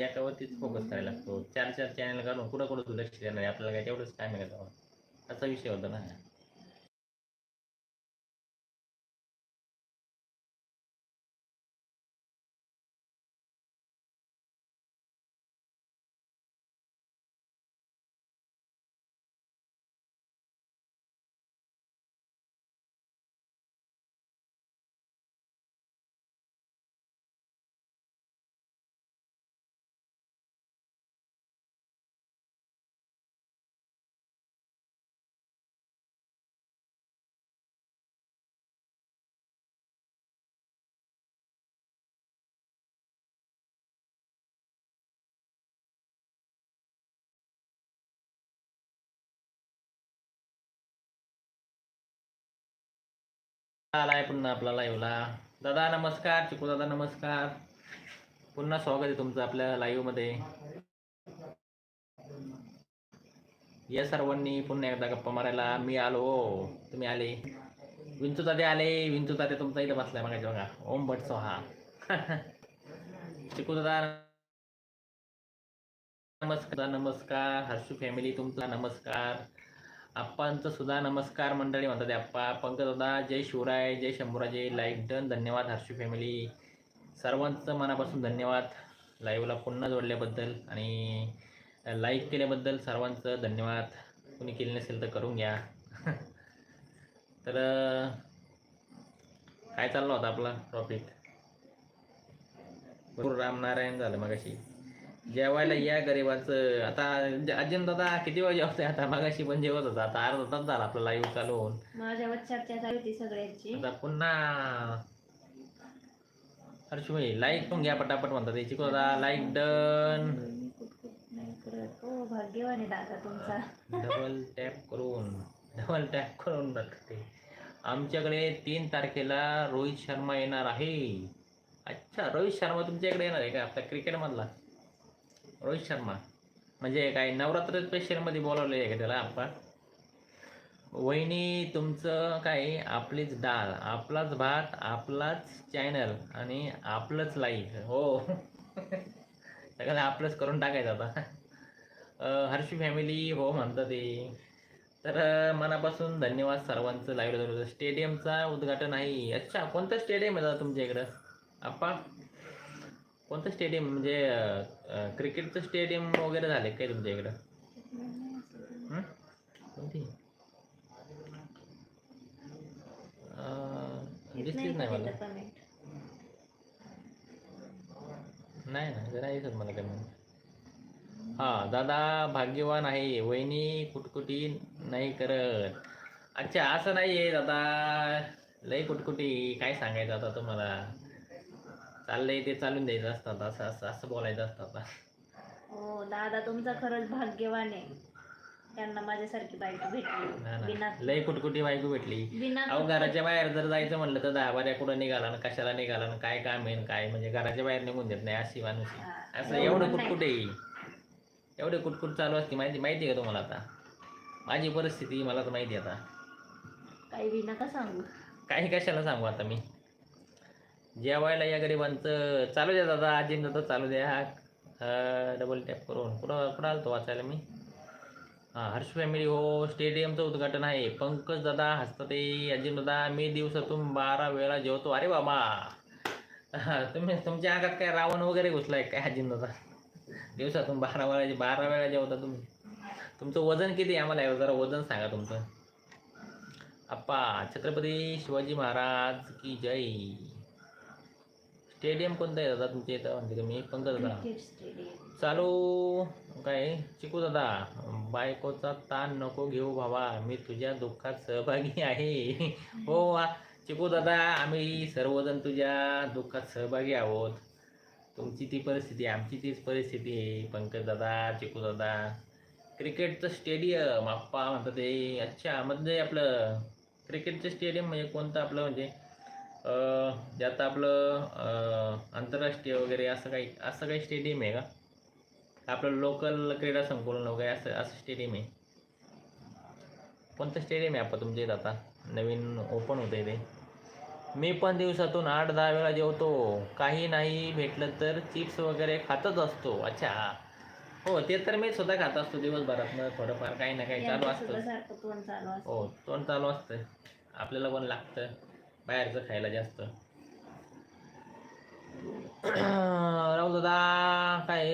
त्याच्यावरतीच focus करायला लागतो. चार चार चॅनल काढून कुठं कुठं तू लक्ष देणार आपल्याला काय तेवढंच टाइम आहे का असा विषय होता ना. आलाय पुन्हा आपला लाईव्हला दादा नमस्कार. चिकू दादा नमस्कार. पुन्हा स्वागत आहे तुमचं आपल्या लाईव्हमध्ये. या सर्वांनी पुन्हा एकदा गप्पा मारायला मी आलो. तुम्ही आले. विंचू ताते आले. विंचू ताते तुमचा इथं बसलाय मागायचे बघा. ओम भट सोहा. चिकू दादा नमस्कार. नमस्कार. हर्षू फॅमिली तुमचा नमस्कार. आप्पांचं सुद्धा नमस्कार मंडळी म्हणतात आप्पा पंकजदा जय शिवराय जय शंभूराजे लाईक डन धन्यवाद हर्षू फॅमिली सर्वांचं मनापासून धन्यवाद. लाईव्हला पुन्हा जोडल्याबद्दल आणि लाईक केल्याबद्दल सर्वांचं धन्यवाद. कुणी केले नसेल तर करून घ्या. तर काय चाललं होतं आपला टॉपिक गुरु रामनारायण झालं मगाशी. जेवायला या गरिबाचं. आता अजून दादा किती वेळ जेवतोय? आता मगाशी पण जेवत होता. आता अर्धा तास झाला आपला लाईव्ह चालू होऊन. माझ्यावर चर्चा चालू होती सगळ्यांची. आता पुन्हा हर्षभाई लाईक पण घ्या पटापट म्हणतात. याची दादा लाईक डन हो भाग्यवान आहे दादा तुमचा. डबल टॅप करून. डबल टॅप करून टाकते आमच्याकडे तीन तारखेला रोहित शर्मा येणार आहे. अच्छा रोहित शर्मा तुमच्याकडे येणार आहे का? आपल्या क्रिकेटमधला रोहित शर्मा. म्हणजे काय नवरात्र स्पेशलमध्ये बोलावलं आहे का त्याला आपण? वहिनी तुमचं काय आपलीच डाळ आपलाच भात आपलाच चॅनल आणि आपलंच लाईफ हो. सगळं आपलंच करून टाकायचं आता. हर्षी फॅमिली हो म्हणतात ते. तर मनापासून धन्यवाद सर्वांचं लाईव्ह स्टेडियमचा उद्घाटन आहे. अच्छा कोणतं स्टेडियम आहे दादा तुमच्या इकडं? आप्पा? कोणतं स्टेडियम म्हणजे क्रिकेटचं स्टेडियम वगैरे झाले काय तुमच्या इकडं? हं? कोणती? दिसलीच नाही मला. नाही ना जरा दिसत मला कमी हां दादा भाग्यवान आहे. वहिनी कुटकुटी नाही करत. अच्छा असं नाही आहे दादा. लई कुटकुटी. काय सांगायचं आता तुम्हाला? चाललंय ते चालून द्यायचं असतात असं असं असं बोलायचं असतं आता. हो दादा तुमचा खरंच भाग्यवान आहे. त्यांना माझ्यासारखी बायको भेटली. बिना लई कुटकुटी बायको भेटली. बिना अहो घराच्या बाहेर जर जायचं म्हणलं तर दहा बाऱ्या कुठं निघाला ना कशाला निघाला ना काय काम आहे न काय? म्हणजे घराच्या बाहेर निघून देत नाही अशी माणूस आहे. असं एवढं. कुटकुट आहे. एवढे कुटकुट चालू असते माहिती माहिती आहे का तुम्हाला आता? माझी परिस्थिती मला तर माहिती आहे आता. काही बी नका सांगू. काही कशाला सांगू आता मी? जेवायला या गरिबांचं चालू द्या दादा आजीन दादा चालू द्या. डबल टॅप करून. कुठं कुठं आलतो वाचायला मी? हां हर्ष फॅमिली हो स्टेडियमचं उद्घाटन आहे. पंकज दादा हसतात अजिम दादा मी दिवसातून बारा वेळा जेवतो. अरे बाबा! तुम्ही तुमच्या अंगात काय रावण वगैरे घुसलाय काय अजिम दादा? दिवसातून बारा वेळा बारा वेळा जेवता तुम्ही. तुमचं वजन किती आहे आम्हाला? जरा वजन सांगा तुमचं. अप्पा छत्रपती शिवाजी महाराज की जय. स्टेडियम कोणतं आहे दादा तुमच्या इथं? म्हणते तुम्ही पंकज दादा? चालू. काय? चिकू दादा बायकोचा ताण नको घेऊ भावा मी तुझ्या दुःखात सहभागी आहे. हो वा. चिकू दादा आम्ही सर्वजण तुझ्या दुःखात सहभागी आहोत. तुमची ती परिस्थिती आमची तीच परिस्थिती आहे पंकज दादा चिकू दादा. क्रिकेटचं स्टेडियम आप्पा म्हणतात ते. अच्छा म्हणजे आपलं क्रिकेटचं स्टेडियम म्हणजे कोणतं आपलं म्हणजे? जे आता आपलं अं, आंतरराष्ट्रीय वगैरे असं काही असं काही स्टेडियम आहे का? आपलं लोकल क्रीडा संकुलन वगैरे असं असं स्टेडियम आहे. कोणतं स्टेडियम आहे आपण तुमच्या इथं आता? नवीन ओपन होतं ते. मी पण दिवसातून आठ दहा वेळा जेवतो. काही नाही भेटलं तर चिप्स वगैरे खातच असतो. अच्छा. हो ते तर मी सुद्धा खात असतो दिवसभरातनं थोडंफार काही ना काही चालू चालू असतं. हो तोंड चालू असतं. आपल्याला पण लागतं. बाहेरचं खायला जास्त. राहुल दादा काय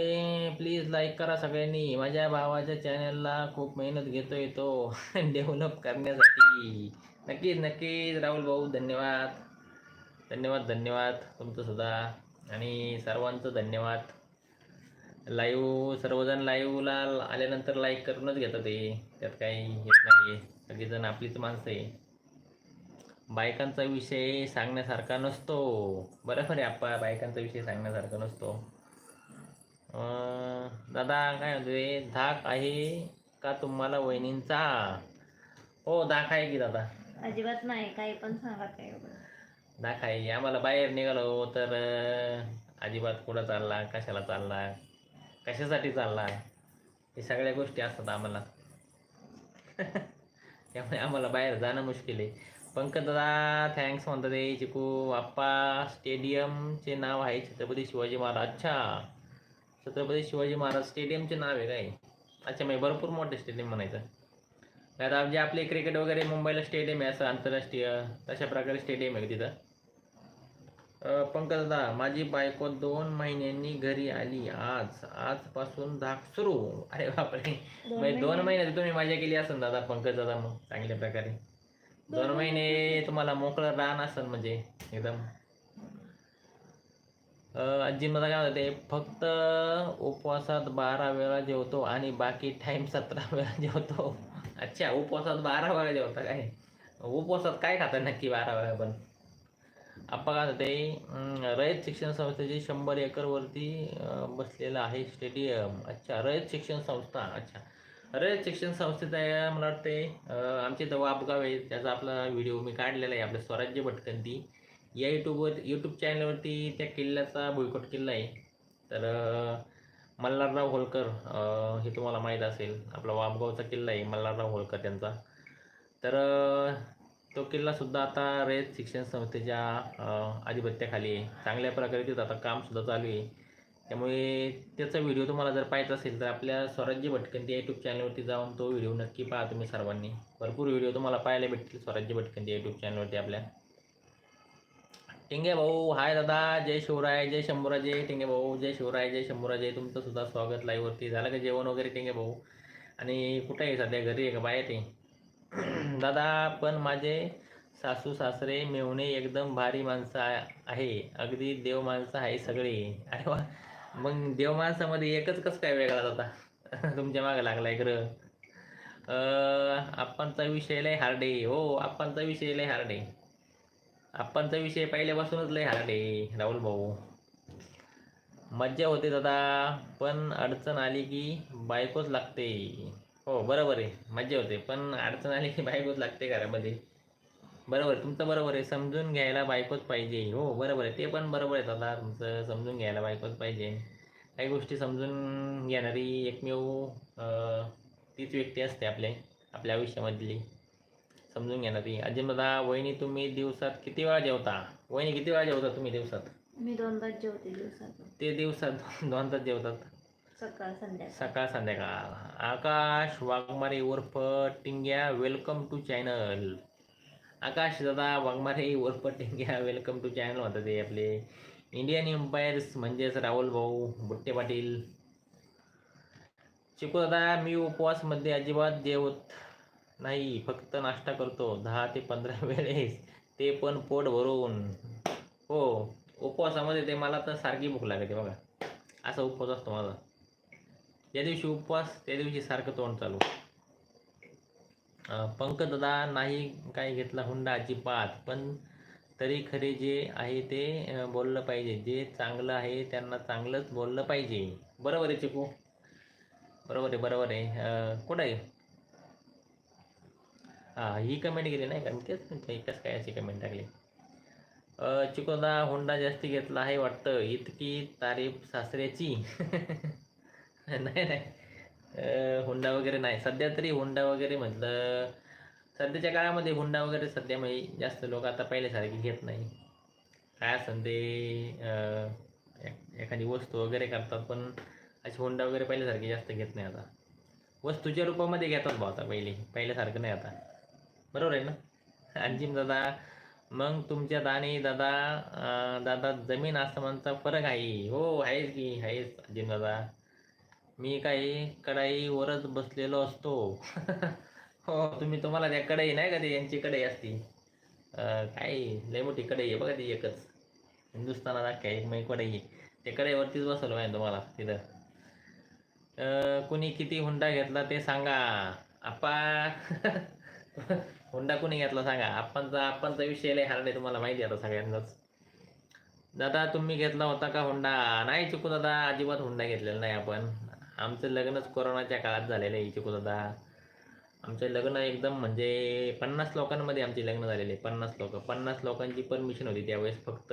प्लीज लाईक करा सगळ्यांनी. माझ्या भावाच्या चॅनलला खूप मेहनत घेतोय तो. डेव्हलप करण्यासाठी. नक्कीच नक्कीच. राहुल भाऊ धन्यवाद. धन्यवाद धन्यवाद. तुमचं सुद्धा. आणि सर्वांचं धन्यवाद. लाईव्ह सर्वजण लाईव्हला आल्यानंतर लाईक करूनच घेतात ते. त्यात काही येत नाही आहे सगळेजण आपलीच माणसं आहे. बायकांचा विषय सांगण्यासारखा नसतो. बरोबर आहे आप्पा बायकांचा विषय सांगण्यासारखा नसतो. अं, दादा काय म्हणतोय? धाक आहे का तुम्हाला वहिनींचा? हो धाक आहे की दादा? अजिबात नाही काही पण सांगा काय धाक आहे. आम्हाला बाहेर निघालो तर अजिबात कुठं चालला कशाला चालला कशासाठी चालला? हे सगळ्या गोष्टी असतात आम्हाला. त्यामुळे आम्हाला बाहेर जाणं मुश्किल आहे. पंकज दादा थँक्स म्हणतात ते चिकू आप्पा स्टेडियमचे नाव आहे छत्रपती शिवाजी महाराज. अच्छा. छत्रपती शिवाजी महाराज स्टेडियमचे नाव आहे काय? अच्छा म्हणजे भरपूर मोठे स्टेडियम म्हणायचं. आता जे आपले क्रिकेट वगैरे मुंबईला स्टेडियम आहे असं आंतरराष्ट्रीय तशा प्रकारे स्टेडियम आहे तिथं? अं, पंकज दादा माझी बायको दोन महिन्यांनी घरी आली आज. आजपासून धाक सुरू. अरे बापरे. दोन म्हणजे दोन? महिन्यात तुम्ही मजा केली असेल दादा पंकज दादा मग चांगल्या प्रकारे. दोन महिने तुम्हाला मोकळं रान असेल म्हणजे एकदम. आजी मला काय म्हणते फक्त उपवासात बारा वेळा जेवतो आणि बाकी टाइम सतरा वेळा जेवतो. अच्छा उपवासात बारा वेळा जेवता काय? उपवासात काय खाता नक्की बारा वेळा पण? आप्पा काय म्हणते रयत शिक्षण संस्थेचे शंभर एकरवरती बसलेलं आहे स्टेडियम अच्छा रयत शिक्षण संस्था. अच्छा. अरे शिक्षण संस्थेचा आहे, मला वाटते आमचे दवा अपगाव आहे त्याचा आपला व्हिडिओ मी काढलेला आहे आपलं स्वराज्य भटकंती. या यूट्यूबवर यूट्यूब चॅनलवरती त्या किल्ल्याचा भुईकोट किल्ला आहे. तर मल्हारराव होळकर हे तुम्हाला माहीत असेल आपला वापगावचा किल्ला आहे मल्हारराव होळकर त्यांचा. तर तो किल्लासुद्धा आता रयत शिक्षण संस्थेच्या आधिपत्याखाली आहे. चांगल्या प्रकारे तिथं आता कामसुद्धा चालू आहे. त्यामुळे त्याचा व्हिडिओ तुम्हाला जर पाहायचा असेल तर आपल्या स्वराज्य भटकंती या यूट्यूब चॅनलवरती जाऊन तो व्हिडिओ नक्की पहा तुम्ही सर्वांनी. भरपूर व्हिडिओ तुम्हाला पाहायला भेटतील स्वराज्य भटकंती या यूट्यूब चॅनलवरती आपल्या. टिंगे भाऊ हाय दादा जय शिवराय जय शंभूराजे टिंगे भाऊ जय शिवराय जय शंभूराजे तुमचं सुद्धा स्वागत लाईव्हवरती झालं का जेवण वगैरे टिंगे भाऊ? आणि कुठं आहे सध्या? घरी आहे का? बाहेर आहे? दादा पण माझे सासू सासरे मेवणे एकदम भारी माणसं आहे. अगदी देव माणसं आहे सगळे. अरे वा. मग देव माणसामध्ये एकच कसं काय वेगळा होता? तुमच्या मागं लागला एक आपणचा विषय लय हार्डे हो आप्पांचा विषय लय हार्डे आपणचा विषय पहिल्यापासूनच लय हार्डे राहुल भाऊ. मज्जा होते दादा पण अडचण आली की बायकोच लागते. हो बरोबर आहे. मज्जा होते पण अडचण आली की बायकोच लागते घरामध्ये. बरोबर आहे, तुमचं बरोबर आहे. समजून घ्यायला बायकोच पाहिजे. हो बरोबर आहे. ते पण बरोबर आहे दादा. तुमचं समजून घ्यायला बायकोच पाहिजे. काही गोष्टी समजून घेणारी एकमेव तीच व्यक्ती असते आपल्या आपल्या आयुष्यामधली. समजून घेणारी. अजिम दादा वहिनी तुम्ही दिवसात किती वेळा जेवता? वहिनी किती वेळा जेवता तुम्ही दिवसात? मी दोनदाच जेवते दिवसातून ते दिवसात दोन तास जेवतात? सकाळ संध्याकाळ. सकाळ संध्याकाळ. आकाश वाघमारे उर्फ Tingya welcome to channel Akash दादा वाघमारे उर्फ घ्या वेलकम टू चॅनल होता ते आपले. इंडियन एम्पायर्स म्हणजेच राहुल भाऊ बुट्टे पाटील. चिकू दादा मी उपवासमध्ये अजिबात जेवत नाही फक्त नाश्ता करतो. दहा ते पंधरा वेळेस ते पण पोट भरून. हो उपवासामध्ये ते मला तर सारखी भूक लागते बघा. असा उपवास असतो माझा. ज्या दिवशी उपवास त्या दिवशी सारखं तोंड चालू. पंकजदा दादा नाही काय घेतला हुंडा अजिबात पण तरी खरे जे आहे ते बोललं पाहिजे. जे चांगलं आहे त्यांना चांगलंच बोललं पाहिजे. बरोबर आहे चिकू बरोबर आहे बरोबर आहे. कुठं आहे? हां ही कमेंट केली नाही का? तेच एकच काय अशी कमेंट टाकली. चिकोदा दादा हुंडा जास्ती घेतला आहे वाटतं. इतकी तारीफ सासऱ्याची. नाही नाही. हुंडा वगैरे नाही. सध्या तरी हुंडा वगैरे म्हटलं सध्याच्या काळामध्ये हुंडा वगैरे सध्या म्हणजे जास्त लोक आता पहिल्यासारखे घेत नाही. काय असन ते ए- एखादी वस्तू वगैरे करतात पण अशी हुंडा वगैरे पहिल्यासारखी जास्त घेत नाही आता. वस्तूच्या रूपामध्ये घेतात भाऊ आता पहिले पहिल्यासारखं नाही आता. बरोबर आहे ना? अंजिम दादा मग तुमच्यात आणि दादा दादा जमीन आसमानचा फरक आहे. हो आहेच की आहेच अंजिम दादा. मी काही कढाईवरच बसलेलो असतो. हो तुम्ही तुम्हाला त्या कढाई नाही का ते यांची कढाई असती? काय? लय मोठी कढई आहे बघा ती एकच. हिंदुस्थानात अख्ख्या एक मग कढई ते कढाईवरतीच कढईवरतीच बसवलं तुम्हाला तिथं. कुणी किती हुंडा घेतला ते सांगा. आप्पा. हुंडा कुणी घेतला सांगा. आपणचा आपणचा विषय लय हार्ड आहे तुम्हाला माहिती आहे आता सगळ्यांनाच. दादा तुम्ही घेतला होता का हुंडा? नाही चुकू दादा अजिबात हुंडा घेतलेला नाही आपण. आमचं लग्नच कोरोनाच्या काळात झालेलं आहे इथे दादा आमचं लग्न एकदम म्हणजे पन्नास लोकांमध्ये आमचे लग्न झालेले पन्नास लोक. पन्नास लोकांची परमिशन होती त्यावेळेस फक्त.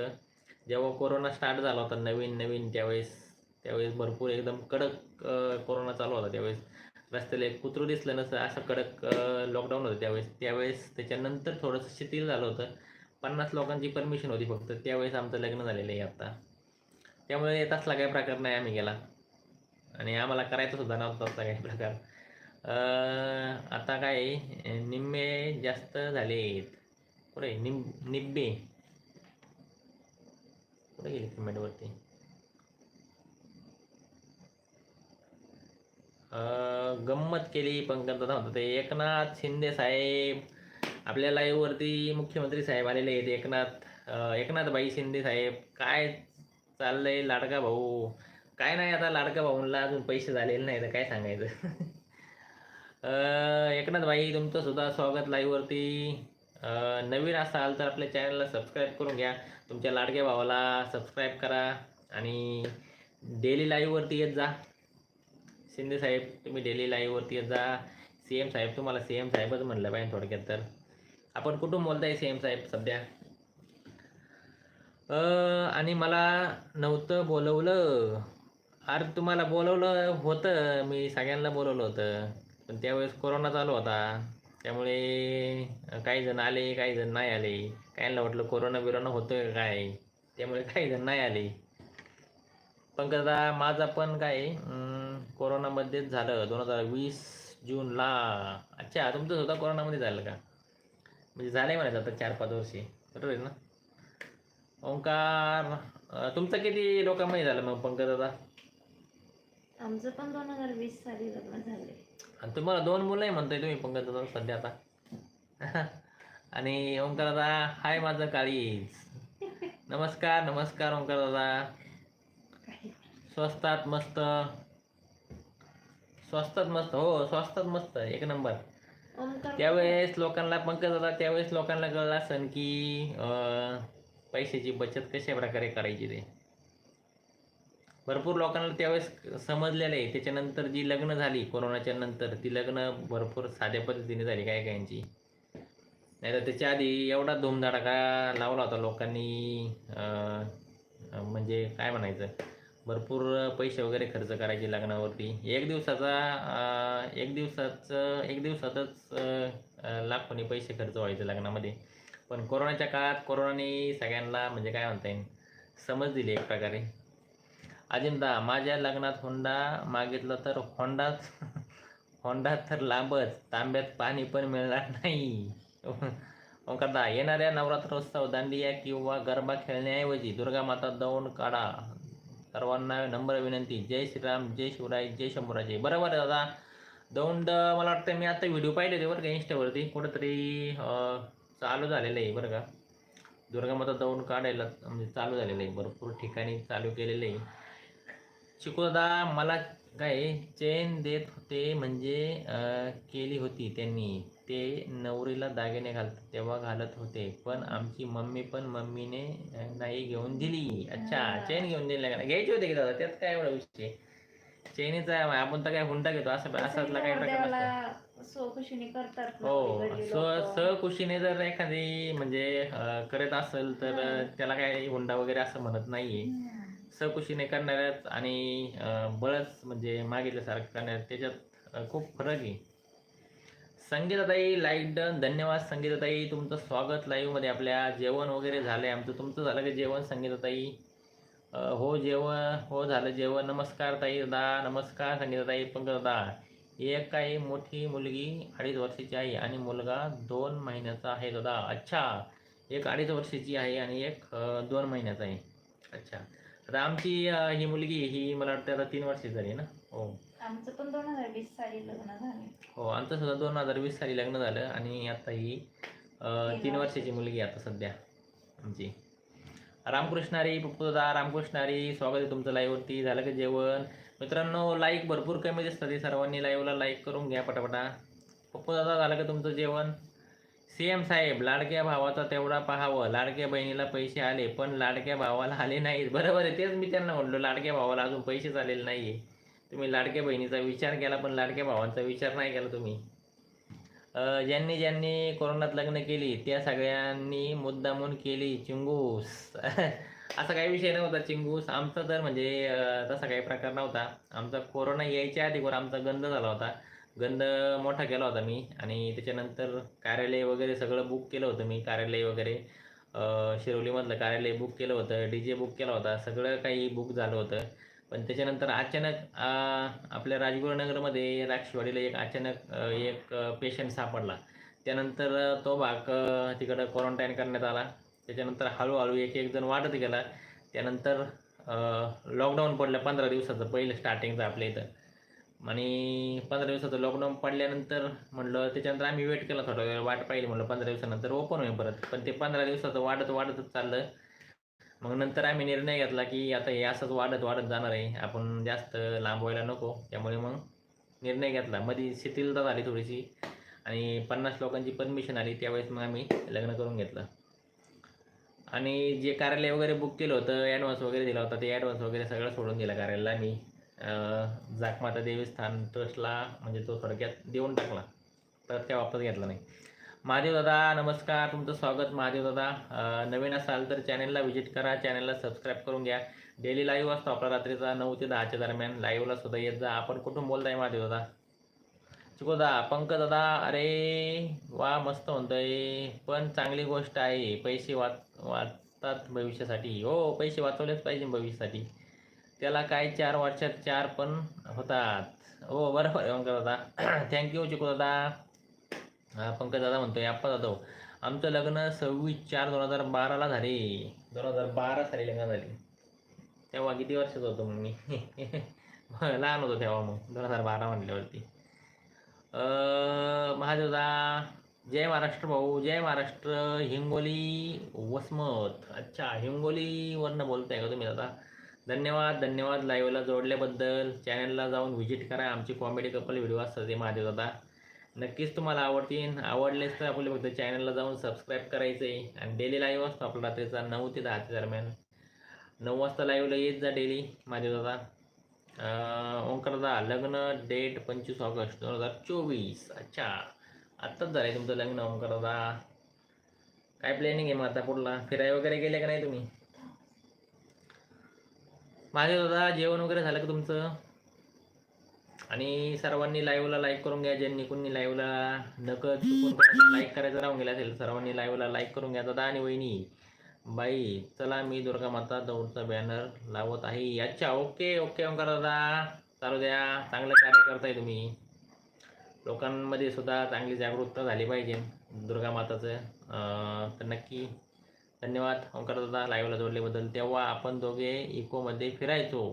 जेव्हा कोरोना स्टार्ट झाला होता नवीन नवीन त्यावेळेस त्यावेळेस भरपूर एकदम कडक कोरोना चालू होता त्यावेळेस. रस्त्याला एक कुत्रू दिसलं नसतं असं कडक लॉकडाऊन होतं त्यावेळेस. त्यावेळेस त्याच्यानंतर थोडंसं शिथिल झालं होतं. पन्नास लोकांची परमिशन होती फक्त. त्यावेळेस आमचं लग्न झालेलं आहे आत्ता त्यामुळे तसला काही प्रकार नाही आम्ही गेला आणि आम्हाला करायचं सुद्धा नव्हता काही प्रकार. आता काय निम्मे जास्त आहेत. कुठे? निम निब्बे. कुठे गेले कमेंटवरती अं, गंमत केली पंकज दादा म्हणतो ते. एकनाथ शिंदे साहेब. आपल्या लाईव्हवरती मुख्यमंत्री साहेब आलेले आहेत. एकनाथ एकनाथ बाई शिंदे साहेब. काय चाललंय लाडका भाऊ? काय नाही आता लाडका भाऊनला अजून पैसे झालेले नाही तर काय सांगायचं? एकनाथ भाई तुमचं सुद्धा स्वागत लाईव्हवरती नवीन असाल तर आपल्या चॅनलला सबस्क्राईब करून घ्या. तुमच्या लाडक्या भावाला सबस्क्राईब करा आणि डेली लाईव्हवरती येत जा. शिंदे साहेब तुम्ही डेली लाईव्हवरती येत जा. सी एम साहेब तुम्हाला सी एम साहेबच म्हणलं पाहिजे थोडक्यात तर. आपण कुठून बोलताय सी एम साहेब सध्या? आणि मला नव्हतं बोलवलं. अरे तुम्हाला बोलवलं होतं मी सगळ्यांना बोलवलं होतं. पण त्यावेळेस कोरोना चालू होता. त्यामुळे काही जण आले काही जण नाही आले. काहींना वाटलं कोरोना बिरोना होतोय का काय? त्यामुळे काही जण नाही आले. पंकजा माझा पण काय कोरोनामध्येच झालं. दोन हजार वीस जूनला. अच्छा तुमचं सुद्धा कोरोनामध्ये झालं का? म्हणजे झालंय म्हणायचं आता चार पाच वर्षे. बरोबर आहे ना? ओंकार तुमचं किती लोकांमध्ये झालं मग पंकज दादा? आमचं पण दोन हजार वीस साली लग्न झाले. आणि तुम्हाला दोन मुलं आहे म्हणताय तुम्ही पंकज दादा सध्या आता. आणि ओंकार दादा हाय माझं काळीज नमस्कार नमस्कार ओंकार दादा. स्वस्तात मस्त. स्वस्तात मस्त. हो स्वस्तात मस्त. एक नंबर. त्यावेळेस लोकांना पंकज दादा त्यावेळेस लोकांना कळलं असेल की पैशाची बचत कशा प्रकारे करायची ते? भरपूर लोकांना त्यावेळेस समजलेलं आहे. त्याच्यानंतर जी लग्न झाली कोरोनाच्या नंतर ती लग्न भरपूर साध्या पद्धतीने झाली काय काहींची. नाही तर त्याच्या आधी एवढा धुमधडाका लावला होता लोकांनी म्हणजे काय म्हणायचं भरपूर पैसे वगैरे खर्च करायचे लग्नावरती. एक दिवसाचा एक दिवसाचं एक दिवसातच अं, लाखोनी पैसे खर्च व्हायचे लग्नामध्ये. पण कोरोनाच्या काळात कोरोनाने सगळ्यांना म्हणजे काय म्हणता येईल समज दिली एक प्रकारे. अजिंता माझ्या लग्नात होंडा मागितलं तर होंडाच होंडा तर लांबच. तांब्यात पाणी पण मिळणार नाही. ओंकारदा येणाऱ्या नवरात्रोत्सव दांडिया किंवा गरबा खेळण्याऐवजी दुर्गा माता दौंड काढा. सर्वांना नम्र विनंती. जय श्रीराम जय शिवराय जय शंभूराजे. बरोबर आहे दादा. दौंड मला वाटतं मी आता व्हिडिओ पाहिले होते बरं का इंस्टावरती कुठंतरी चालू झालेलं आहे बरं का. दुर्गा माता दौंड काढायला म्हणजे चालू झालेलं आहे. भरपूर ठिकाणी चालू केलेलं आहे. चिकूदादा मला काय चेन देत होते म्हणजे केली होती त्यांनी. ते नवरीला दागिने घालतात तेव्हा घालत होते. पण आमची मम्मी पण मम्मीने नाही घेऊन दिली. अच्छा चेन घेऊन दिली? घ्यायची होती की दादा? त्यात काय एवढा विषय? चेनीचा आपण तर काय हुंडा घेतो. असं असातला काही प्रकार नसतो. देवाला स्वखुशीने करतात ना हो. सहकुशीने जर एखादी म्हणजे करत असेल तर त्याला काय हुंडा वगैरे असं म्हणत नाहीये. सहकुशीने करणाऱ्यात आणि बळच म्हणजे मागितल्यासारखं करणाऱ्यात. त्याच्यात खूप फरक आहे. संगीताताई लाईक डन. धन्यवाद संगीताताई. तुमचं स्वागत लाईव्हमध्ये आपल्या. जेवण वगैरे झालं आहे आमचं. तुमचं झालं का जेवण संगीताताई? हो जेवण हो झालं जेवण. नमस्कार ताई दादा नमस्कार संगीताताई पंकज दादा एक काही मोठी मुलगी अडीच वर्षाची आहे आणि मुलगा दोन महिन्याचा आहे दादा. अच्छा. एक अडीच वर्षाची आहे आणि एक दोन महिन्याचा आहे. अच्छा. आता आमची अं, ही मुलगी ही मला वाटतं आता तीन वर्षाची झाली ना? हो. आमचं पण दोन हजार वीस साली लग्न झाले. हो आमचं सुद्धा दोन हजार वीस साली लग्न झालं आणि आता ही अं, तीन वर्षाची मुलगी आहे आता सध्या आमची. रामकृष्णारी पप्पूदादा रामकृष्णारी स्वागत आहे तुमचं लाईव्हवरती झालं का जेवण? मित्रांनो लाईक भरपूर कमी दिसतात ते सर्वांनी. लाईव्हला लाईक करून घ्या पटापटा. पप्पूदादा झालं का तुमचं जेवण? सी एम साहेब लाडक्या भावाचा तेवढा पाहावं. लाडक्या बहिणीला पैसे आले पण लाडक्या भावाला आले नाहीत. बरोबर आहे तेच मी त्यांना म्हणलो. लाडक्या भावाला अजून पैसेच आलेले नाही आहे तुम्ही लाडक्या बहिणीचा विचार केला पण लाडक्या भावांचा विचार नाही केला तुम्ही. ज्यांनी ज्यांनी कोरोनात लग्न केली त्या सगळ्यांनी मुद्दामून केली चिंगूस. असा काही विषय नव्हता चिंगूस. आमचा तर म्हणजे तसा काही प्रकार नव्हता. आमचा कोरोना यायच्या आधीवर आमचा गंध झाला होता. गंध मोठा केला होता मी आणि त्याच्यानंतर कार्यालय वगैरे सगळं बुक केलं होतं मी कार्यालय वगैरे. शिरोलीमधलं शिरवलीमधलं कार्यालय बुक केलं होतं डी जे बुक केला होता सगळं काही बुक झालं होतं. पण त्याच्यानंतर अचानक आपल्या राजगुरुनगरमध्ये राक्षवाडीला एक अचानक एक पेशंट सापडला. त्यानंतर तो भाग तिकडं क्वारंटाईन करण्यात आला. त्याच्यानंतर हळूहळू एक एक जण वाढत गेला. त्यानंतर लॉकडाऊन पडलं पंधरा दिवसाचं पहिलं स्टार्टिंगचं आपल्या इथं. आणि पंधरा दिवसाचं लॉकडाऊन पडल्यानंतर म्हणलं त्याच्यानंतर आम्ही वेट केला थोडा वेळ वाट पाहिली म्हणलं पंधरा दिवसानंतर ओपन होईल परत. पण ते पंधरा दिवसाचं वाढत वाढतच चाललं. मग नंतर आम्ही निर्णय घेतला की आता हे असंच वाढत वाढत जाणार आहे. आपण जास्त लांब व्हायला नको. त्यामुळे मग निर्णय घेतला. मध्ये शिथिलता झाली थोडीशी आणि पन्नास लोकांची परमिशन आली त्यावेळेस मग आम्ही लग्न करून घेतलं. आणि जे कार्यालय वगैरे बुक केलं होतं ॲडव्हान्स वगैरे दिला होता ते ॲडव्हान्स वगैरे सगळं सोडून दिला कार्यालयाला मी जाकमाता देवस्थान ट्रस्टला म्हणजे तो थोडक्यात देऊन टाकला. तर त्या वापस घेतला नाही. महादेव दादा नमस्कार. तुमचं स्वागत महादेव दादा. नवीन असाल तर चॅनलला व्हिजिट करा. चॅनलला सबस्क्राईब करून घ्या. डेली लाईव्ह असतो आपला रात्रीचा. नऊ ते दहाच्या दरम्यान लाईव्हला सुद्धा येत जा. आपण कुठून बोलताय महादेव दादा? चिकोदा पंकज दादा अरे वा मस्त म्हणतोय. पण चांगली गोष्ट आहे. पैसे वाच वाचतात भविष्यासाठी. हो पैसे वाचवलेच पाहिजे भविष्यासाठी. त्याला काय चार वर्षात चार पण होतात. हो बरोबर आहे पंकज दादा थँक्यू चिकू दादा पंकज दादा म्हणतोय आप्पा जाधव. आमचं लग्न सव्वीस चार दोन हजार बाराला झाले. दोन हजार बारा साली लग्न झाले. तेव्हा किती वर्षाचा होतो मग मी? लहान होतो तेव्हा मग दोन हजार बारा म्हटल्यावरती महादेवदा महादेव जय महाराष्ट्र भाऊ जय महाराष्ट्र हिंगोली वसमत. अच्छा हिंगोलीवरनं बोलताय का तुम्ही दादा? धन्यवाद धन्यवाद लाईव्हला जोडल्याबद्दल. चॅनलला जाऊन व्हिजिट करा. आमची कॉमेडी कपल व्हिडिओ असतात ते माझे दादा. नक्कीच तुम्हाला आवडतील. आवडलेच तर आपल्या फक्त चॅनलला जाऊन सबस्क्राईब करायचं आहे आणि डेली लाईव्ह असतो आपला रात्रीचा नऊ ते दहाच्या दरम्यान. नऊ वाजता लाईव्हला येत जा डेली माझे दादा. ओंकारदा लग्न डेट पंचवीस ऑगस्ट दोन हजार चोवीस. अच्छा. आत्ताच झालं आहे तुमचं लग्न ओंकारदा. काय प्लॅनिंग आहे मग आता पुढला? फिराय वगैरे गेले का नाही तुम्ही? माझे दादा जेवण वगैरे झालं का तुमचं? आणि सर्वांनी लाईव्हला लाईक करून घ्या ज्यांनी कोणी लाईव्हला नकळत चुकून लाईक करायचं राहून गेलं असेल सर्वांनी लाईव्हला लाईक करून घ्या. दादा आणि वहिनी बाई चला मी दुर्गा माता दौडचा बॅनर लावत आहे. अच्छा ओके ओके ओंकार दादा. चालू द्या. चांगलं कार्य करताय तुम्ही. लोकांमध्ये सुद्धा चांगली जागरूकता झाली पाहिजे दुर्गा माताचं. तर नक्की धन्यवाद. ओंकार दादा लाईव्हला जोडल्याबद्दल. तेव्हा आपण दोघे इकोमध्ये फिरायचो.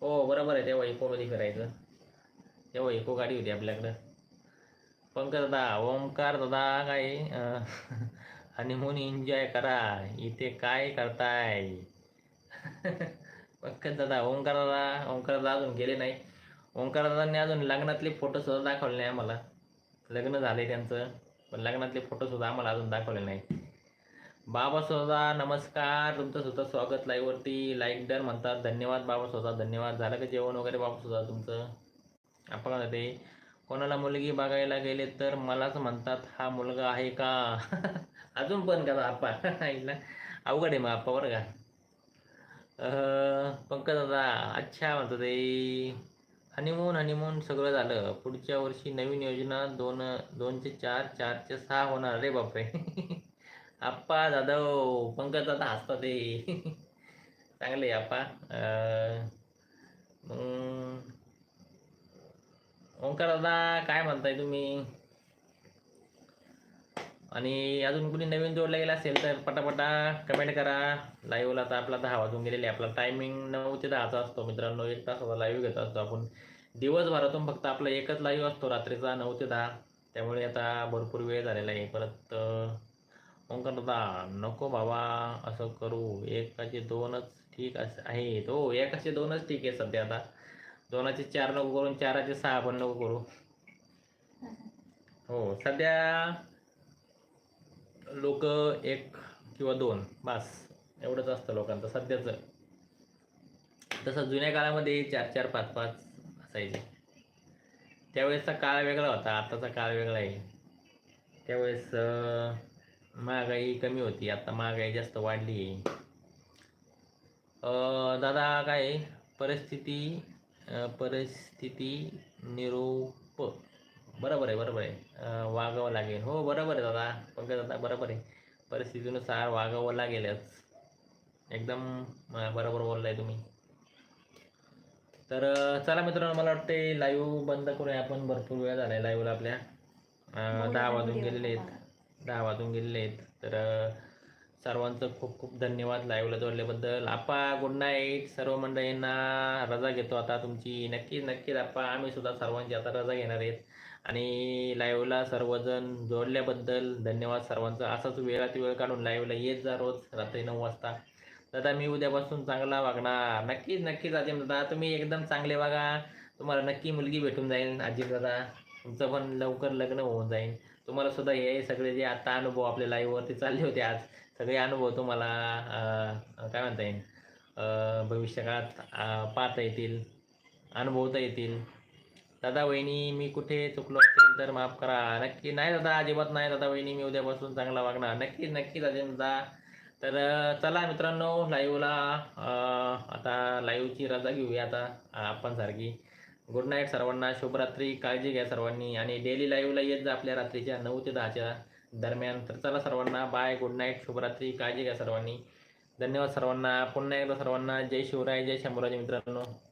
हो बरोबर आहे. तेव्हा इकोमध्ये फिरायचं. तेव्हा इको गाडी होती आपल्याकडं. पंकज दादा ओंकार दादा काय हनीमून एन्जॉय करा. इथे काय करताय? पंकज दादा ओंकार दादा ओंकार दादा अजून गेले नाही. ओंकार दादांनी अजून लग्नातले फोटो सुद्धा दाखवले नाही आम्हाला. लग्न झाले त्यांचं पण लग्नातले फोटो सुद्धा आम्हाला अजून दाखवले नाही. बाबा सोजा नमस्कार. तुमचं सुद्धा स्वागत लाईव्हवरती लाईक डन म्हणतात. धन्यवाद बाबा सोजा धन्यवाद. झालं का जेवण वगैरे बाबा सुद्धा तुमचं? आपण ते कोणाला मुलगी बघायला गेले तर मलाच म्हणतात हा मुलगा आहे का? अजून पण का आप्पा आईला अवघड आहे मग आप्पा बरं का? पंकज दादा अच्छा म्हणतो ते. हनीमून हनीमून सगळं झालं. पुढच्या वर्षी नवीन योजना दोन दोनचे चार चारचे सहा होणार रे बापरे. आप्पा जाधव पंकज दादा हसतात ते. चांगले आहे आप्पा. मग ओंकार दादा काय म्हणताय तुम्ही? आणि अजून कुणी नवीन जोडला गेला असेल तर पटापटा कमेंट करा. लाईव्हला तर आपला दहा वाजून गेलेले आपला टायमिंग नऊ ते दहाचा असतो मित्रांनो. एक तासाचा लाईव्ह घेत असतो आपण. दिवसभरातून फक्त आपला एकच लाईव्ह असतो. रात्रीचा नऊ ते दहा. त्यामुळे आता भरपूर वेळ झालेला आहे. परत अं, ओंकार दादा नको बाबा असं करू. एकाचे दोनच ठीक असं आहेत हो एकाचे दोनच ठीक आहे सध्या आता. दोनाचे चार नको करून चाराचे सहा पण नको करू. हो सध्या लोक एक किंवा दोन बस. एवढंच असतं लोकांचं सध्याचं. तसं जुन्या काळामध्ये चार चार पाच पाच असायचे. त्यावेळेसचा काळ वेगळा होता आताचा काळ वेगळा आहे. त्यावेळेस महागाई कमी होती आता महागाई जास्त वाढली दादा काय? परिस्थिती परिस्थिती निरूप. बरोबर आहे बरोबर आहे. वागावं लागेल. हो बरोबर आहे दादा. पंकज दादा बरोबर आहे. परिस्थितीनुसार वागावं लागेलच. एकदम बरोबर बोललाय तुम्ही. तर चला मित्रांनो मला वाटते लाईव्ह बंद करूया आपण. भरपूर वेळ झाला आहे लाईव्हला आपल्या. अं, दहा वाजून गेलेले आहेत. दहा वाजून गेलेले आहेत तर सर्वांचं खूप खूप धन्यवाद लाईव्हला जोडल्याबद्दल. आप्पा गुड नाईट सर्व मंडळींना रजा घेतो आता तुमची. नक्कीच नक्कीच आप्पा. आम्ही सुद्धा सर्वांची आता रजा घेणार आहेत. आणि लाईव्हला सर्वजण जोडल्याबद्दल धन्यवाद सर्वांचं. असाच वेळात वेळ काढून लाईव्हला येत जा रोज रात्री नऊ वाजता. दादा मी उद्यापासून चांगला वागणार. नक्कीच नक्कीच अजिम दादा. तुम्ही एकदम चांगले वागा. तुम्हाला नक्की मुलगी भेटून जाईल अजिम दादा. तुमचं पण लवकर लग्न होऊन जाईल तुम्हाला सुद्धा हे सगळे जे आता अनुभव आपल्या लाईव्हवरती चालले होते आज सगळे अनुभव तुम्हाला काय म्हणता येईल? भविष्यकाळात पाहता येतील अनुभवता येतील. दादा वहिनी मी कुठे चुकलो असेल तर माफ करा. नक्की नाही दादा अजिबात नाही दादा वहिनी मी उद्यापासून चांगला वागणार. नक्कीच नक्कीच दादा दादा. तर चला मित्रांनो लाईव्हला आता लाईव्हची रजा घेऊया आता आपण सारखी. गुड नाईट सर्वांना. शुभरात्री. काळजी घ्या सर्वांनी. आणि डेली लाईव्हला येत जा आपल्या रात्रीच्या नऊ ते दहाच्या दरम्यान. तर चला सर्वांना. बाय गुड नाईट शुभरात्री. काळजी घ्या सर्वांनी. धन्यवाद सर्वांना. पुन्हा एकदा सर्वांना. जय शिवराय. जय शंभूराजे मित्रांनो.